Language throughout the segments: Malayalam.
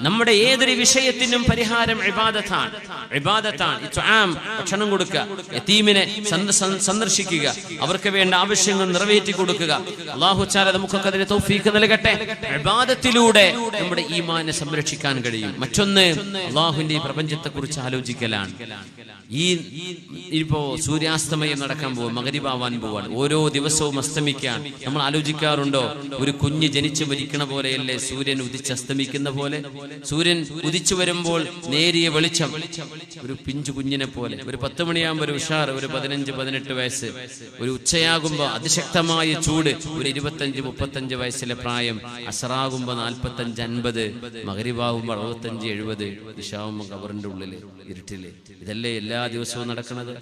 നമ്മുടെ ഏതൊരു വിഷയത്തിനും പരിഹാരം ഇബാദത്താണ്. ഇബാദത്താണ്. ഭക്ഷണം കൊടുക്കുക സന്ദ- സന്ദർശിക്കുക അവർക്ക് വേണ്ട ആവശ്യങ്ങൾ നിറവേറ്റി കൊടുക്കുക. അള്ളാഹുച്ചാല നമുക്കൊക്കെ അതിന് തൗഫീക്ക് നൽകട്ടെ. ഇബാദത്തിലൂടെ നമ്മുടെ ഈമാനെ സംരക്ഷിക്കാൻ കഴിയും. മറ്റൊന്ന് അള്ളാഹുവിന്റെ ഈ പ്രപഞ്ചത്തെ കുറിച്ച് ആലോചിക്കലാണ്. ഈ ഇപ്പോ സൂര്യാസ്തമയം നടക്കാൻ പോകും മകരിവാവാൻ പോവാൻ ഓരോ ദിവസവും അസ്തമിക്കാൻ നമ്മൾ ആലോചിക്കാറുണ്ടോ? ഒരു കുഞ്ഞ് ജനിച്ചു മരിക്കണ പോലെയല്ലേ സൂര്യൻ ഉദിച്ചസ്തമിക്കുന്ന പോലെ സൂര്യൻ ഉദിച്ചു വരുമ്പോൾ നേരിയ വെളിച്ചം. ഒരു പിഞ്ചു കുഞ്ഞിനെ പോലെ. ഒരു പത്ത് മണിയാകുമ്പോൾ ഒരു ഉഷാർ ഒരു പതിനഞ്ച് പതിനെട്ട് വയസ്സ്. ഒരു ഉച്ചയാകുമ്പോൾ അതിശക്തമായ ചൂട്. ഒരു ഇരുപത്തഞ്ച് മുപ്പത്തഞ്ച് വയസ്സിലെ പ്രായം. അസറാകുമ്പോൾ നാൽപ്പത്തഞ്ച് അൻപത്. മകരിവാകുമ്പോൾ അറുപത്തഞ്ച് എഴുപത്. ദിശാവുമ്പോൾ കവറിന്റെ ഉള്ളിൽ ഇരുട്ടിൽ. ഇതല്ലേ എല്ലാ ദിവസവും നടക്കുന്നത്?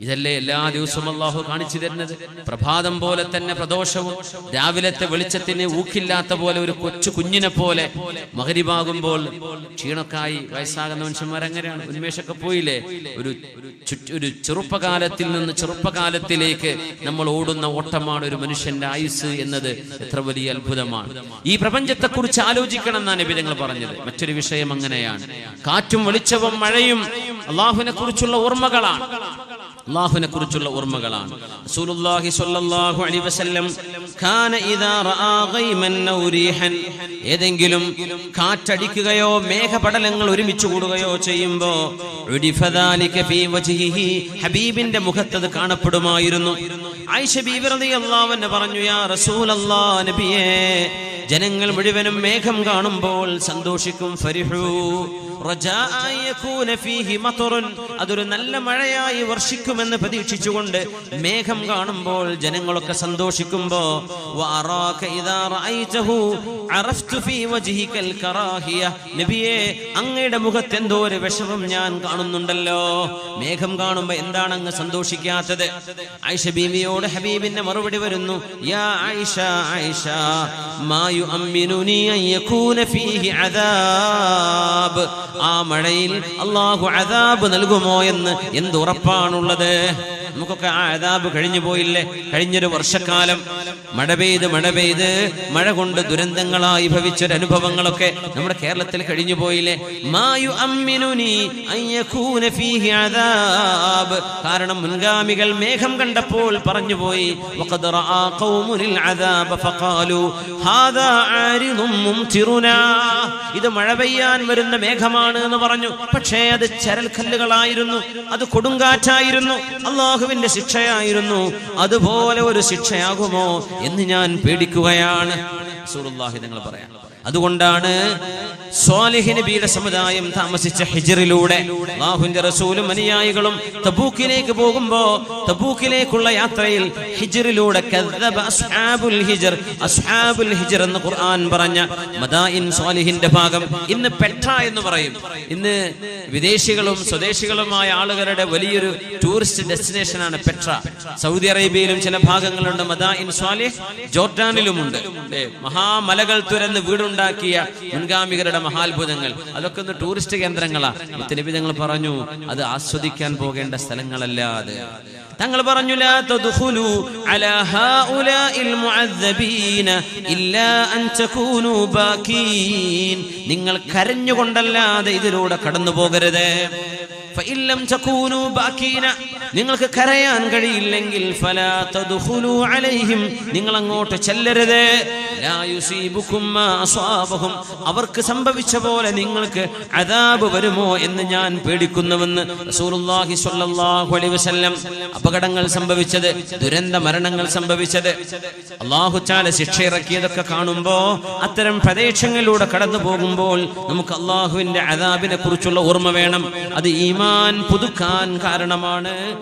ഇതല്ലേ എല്ലാ ദിവസവും അള്ളാഹു കാണിച്ചു തരുന്നത്? പ്രഭാതം പോലെ തന്നെ പ്രദോഷവും. രാവിലത്തെ വെളിച്ചത്തിന് ഊക്കില്ലാത്ത പോലെ ഒരു കൊച്ചു കുഞ്ഞിനെ പോലെ മകരിവാകുമ്പോൾ ക്ഷീണക്കായി വയസ്സാകുന്ന മനുഷ്യന്മാർ അങ്ങനെയാണ്. ഉന്മേഷമൊക്കെ പോയില്ലേ? ഒരു ഒരു ചെറുപ്പകാലത്തിൽ നിന്ന് ചെറുപ്പകാലത്തിലേക്ക് നമ്മൾ ഓടുന്ന ഓട്ടമാണ് ഒരു മനുഷ്യന്റെ ആയുസ് എന്നത്. എത്ര വലിയ അത്ഭുതമാണ്. ഈ പ്രപഞ്ചത്തെ കുറിച്ച് ആലോചിക്കണം എന്നാണ് നബി തങ്ങൾ പറഞ്ഞത്. മറ്റൊരു വിഷയം അങ്ങനെയാണ്. കാറ്റും വെളിച്ചവും മഴയും അള്ളാഹുവിനെ കുറിച്ചുള്ള ഓർമ്മകളാണ്. അള്ളാഹുവിനെ കുറിച്ചുള്ള ഓർമ്മകളാണ്. റസൂലുള്ളാഹി സ്വല്ലല്ലാഹു അലൈഹി വസല്ലം കാന ഇദാ റആ ഗൈമൻ ഏതെങ്കിലും കാറ്റടിക്കുകയോ മേഘപടലങ്ങൾ ഒരുമിച്ച് കൂടുകയോ ചെയ്യുമ്പോ ഉരിഫ ദാലിക ഫീ ഹബീബിന്റെ മുഖത്തത് കാണപ്പെടുമായിരുന്നു. ആയിഷ റളിയല്ലാഹു അൻഹ പറഞ്ഞു യാ നബിയേ ജനങ്ങൾ മുഴുവനും മേഘം കാണുമ്പോൾ സന്തോഷിക്കും ഫരിഹു. യകൂന ഫീഹി മത്റുൻ. അതൊരു നല്ല മഴയായി വർഷിക്കുമെന്ന് പ്രതീക്ഷിച്ചുകൊണ്ട് മേഘം കാണുമ്പോൾ ജനങ്ങളൊക്കെ സന്തോഷിക്കുമ്പോ അങ്ങയുടെ മുഖത്ത് എന്തോ ഒരു വിഷമം ഞാൻ കാണുന്നുണ്ടല്ലോ. മേഘം കാണുമ്പോ എന്താണ് അങ്ങ് സന്തോഷിക്കാത്തത്? ആയിഷ ബീവിയോട് ഹബീബിന്റെ മറുപടി വരുന്നു യാ ആയിഷ ആയിഷ മാ യുഅമ്മിനുനി അൻ ഫീഹി അദാബ്. ആ മഴയിൽ അള്ളാഹു അദാബ് നൽകുമോ എന്ന് എന്ത് ആണ് നമുക്കൊക്കെ ആ ആദാബ് കഴിഞ്ഞു പോയില്ലേ? കഴിഞ്ഞൊരു വർഷക്കാലം. മഴ പെയ്ത് മഴ പെയ്ത് മഴ കൊണ്ട് ദുരന്തങ്ങളായി ഭവിച്ചൊരു അനുഭവങ്ങളൊക്കെ നമ്മുടെ കേരളത്തിൽ കഴിഞ്ഞു പോയില്ലേ? മായു അമ്മിനുനി കാരണം മുൻഗാമികൾ മേഘം കണ്ടപ്പോൾ പറഞ്ഞു പോയി ഇത് മഴ പെയ്യാൻ വരുന്ന മേഘമാണ് എന്ന് പറഞ്ഞു. പക്ഷേ അത് ചരൽക്കല്ലുകളായിരുന്നു. അത് കൊടുങ്കാറ്റായിരുന്നു. അള്ളാഹുവിന്റെ ശിക്ഷയായിരുന്നു. അതുപോലെ ഒരു ശിക്ഷയാകുമോ എന്ന് ഞാൻ പേടിക്കുകയാണ്. നിങ്ങൾ പറയാം. അതുകൊണ്ടാണ് സ്വാലിഹ് നബിയുടെ സമുദായം താമസിച്ച ഹിജറിലൂടെ അള്ളാഹുവിന്റെ റസൂലും അനുയായികളും തബൂക്കിലേക്ക് പോകുമ്പോ തബൂക്കിലേക്കുള്ള യാത്രയിൽ ഹിജറിലൂടെ അസ്ഹാബുൽ ഹിജർ അസ്ഹാബുൽ ഹിജർ എന്ന് ഖുർആൻ പറഞ്ഞ മദായിൻ സ്വാലിഹിന്റെ ഭാഗം ഇന്ന് പെട്ര എന്ന് പറയും. ഇന്ന് വിദേശികളും സ്വദേശികളുമായ ആളുകളുടെ വലിയൊരു ടൂറിസ്റ്റ് ഡെസ്റ്റിനേഷനാണ് പെട്ര സൗദി അറേബ്യയിലും ചില ഭാഗങ്ങളുണ്ട് മദായിൻ സ്വാലിഹ് ജോർഡാനിലുമുണ്ട്? മഹാമലകൾ തുരന്ന് വീടുണ്ടാക്കിയ മുൻഗാമികരുടെ മഹാത്ഭുതങ്ങൾ. അതൊക്കെ ഒന്ന് ടൂറിസ്റ്റ് കേന്ദ്രങ്ങളാ. മുത്തനബി ഞങ്ങൾ പറഞ്ഞു അത് ആസ്വദിക്കാൻ പോകേണ്ട സ്ഥലങ്ങളല്ല അത് തങ്ങൾ പറഞ്ഞു ലാ അലാ ഇല്ലാ അൻ നിങ്ങൾ കരഞ്ഞുകൊണ്ടല്ലാതെ ഇതിലൂടെ കടന്നു പോകരുത് നിങ്ങൾക്ക് കരയാൻ കഴിയില്ലെങ്കിൽ നിങ്ങൾ അങ്ങോട്ട് ചെല്ലരുത്. അവർക്ക് സംഭവിച്ച പോലെ നിങ്ങൾക്ക് അതാബ് വരുമോ എന്ന് ഞാൻ പേടിക്കുന്നുവെന്ന് അപകടങ്ങൾ സംഭവിച്ചത് ദുരന്ത മരണങ്ങൾ സംഭവിച്ചത്. അള്ളാഹുച്ചാല ശിക്ഷ ഇറക്കിയതൊക്കെ കാണുമ്പോ അത്തരം പ്രദേശങ്ങളിലൂടെ കടന്നു പോകുമ്പോൾ നമുക്ക് അള്ളാഹുവിന്റെ അതാബിനെ കുറിച്ചുള്ള ഓർമ്മ വേണം. അത് ഈമാൻ പുതുക്കാൻ കാരണമാണ്.